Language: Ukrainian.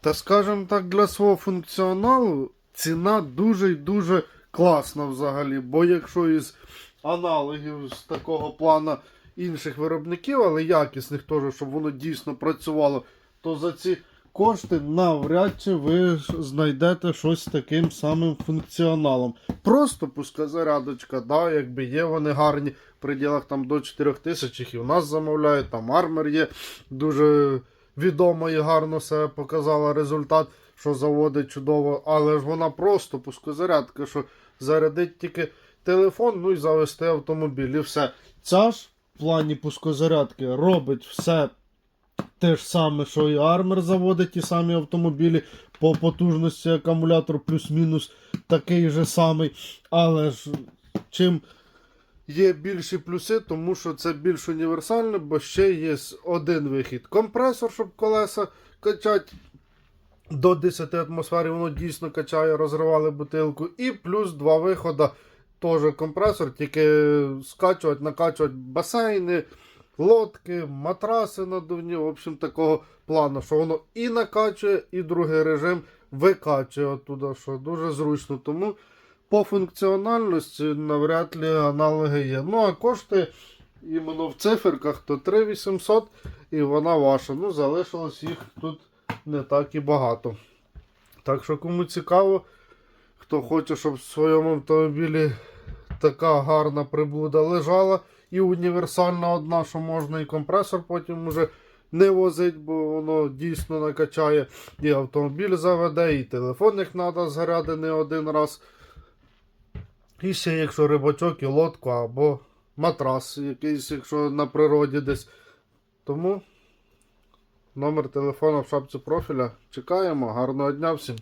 Та скажімо так, для свого функціоналу ціна дуже і дуже класна взагалі. Бо якщо із аналогів з такого плану інших виробників, але якісних теж, щоб воно дійсно працювало, то за ці кошти навряд чи ви знайдете щось з таким самим функціоналом. Просто пускозарядочка, да, якби є вони гарні в пределах там до 4000, їх і у нас замовляють, там армер є дуже відомо і гарно себе показала результат, що заводить чудово, але ж вона просто пускозарядка, що зарядить тільки телефон, ну і завести автомобіль, і все. Ця ж в плані пускозарядки робить все те ж саме, що і армер заводить ті самі автомобілі по потужності акумулятор плюс-мінус такий же самий. Але ж чим є більші плюси, тому що це більш універсально, бо ще є один вихід. Компресор, щоб колеса качати. До 10 атмосфер воно дійсно качає, розривали бутилку. І плюс два виходи. Теж компресор, тільки скачувати, накачувати басейни, лодки, матраси надувні. В общем, такого плану, що воно і накачує, і другий режим викачує оттуда, що дуже зручно. Тому по функціональності навряд ли аналоги є. Ну, а кошти іменно в циферках то 3800 і вона ваша. Ну, залишилось їх тут не так і багато. Так що, кому цікаво, хто хоче, щоб в своєму автомобілі така гарна приблуда лежала і універсальна одна, що можна і компресор потім уже не возить, бо воно дійсно накачає. І автомобіль заведе, і телефон як треба заряди не один раз. І ще якщо рибачок і лодку або матрас якийсь, якщо на природі десь. Тому номер телефону в шапці профіля. Чекаємо. Гарного дня всім.